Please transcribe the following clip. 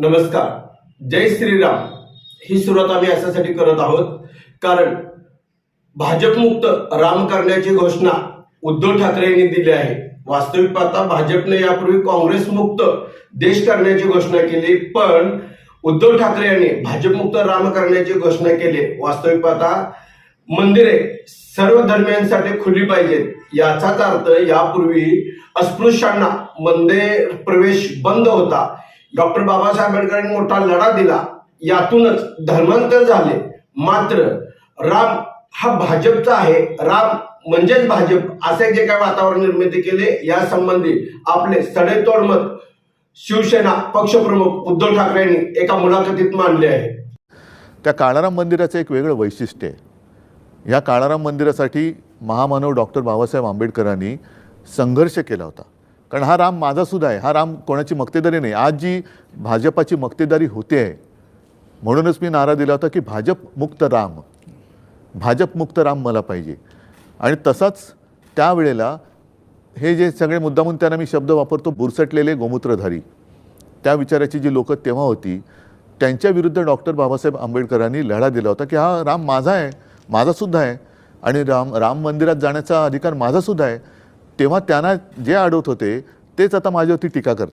नमस्कार. जय श्रीराम. ही सुरुवात आम्ही याच्यासाठी करत आहोत. कारण भाजपमुक्त राम करण्याची घोषणा उद्धव ठाकरे यांनी दिली आहे. वास्तविक पाहता भाजपने यापूर्वी काँग्रेसमुक्त देश करण्याची घोषणा केली पण उद्धव ठाकरे यांनी भाजपमुक्त राम करण्याची घोषणा केली. वास्तविक पाहता मंदिरे सर्व धर्मियांसाठी खुली पाहिजेत. याचाच अर्थ यापूर्वी अस्पृश्यांना मंदिर प्रवेश बंद होता. डॉक्टर बाबासाहेब आंबेडकरांनी मोठा लढा दिला. यातूनच धर्मांतर झाले. मात्र राम हा भाजपचा आहे. राम म्हणजेच भाजप असे जे काय वातावरण निर्मिती केले या संबंधी आपले सडेतोड मत शिवसेना पक्षप्रमुख उद्धव ठाकरे यांनी एका मुलाखतीत मांडले आहे. त्या काळाराम मंदिराचं एक वेगळं वैशिष्ट्य आहे. या काळाराम मंदिरासाठी महामानव डॉक्टर बाबासाहेब आंबेडकरांनी संघर्ष केला होता. कारण हा राम माझासुद्धा आहे. हा राम कोणाची मक्तेदारी नाही. आज जी भाजपाची मक्तेदारी होते आहे म्हणूनच मी नारा दिला होता की भाजप मुक्त राम. भाजप मुक्त राम मला पाहिजे. आणि तसाच त्यावेळेला हे जे सगळे मुद्दामून त्यांना मी शब्द वापरतो बुरसटलेले गोमूत्रधारी. त्या विचाराची जी लोकं तेव्हा होती त्यांच्या विरुद्ध डॉक्टर बाबासाहेब आंबेडकरांनी लढा दिला होता की हा राम माझा आहे माझासुद्धा आहे. आणि राम राम मंदिरात जाण्याचा अधिकार माझासुद्धा आहे. तेव्हा त्यांना जे अडवत होते तेच आता माझ्यावरती टीका करतात.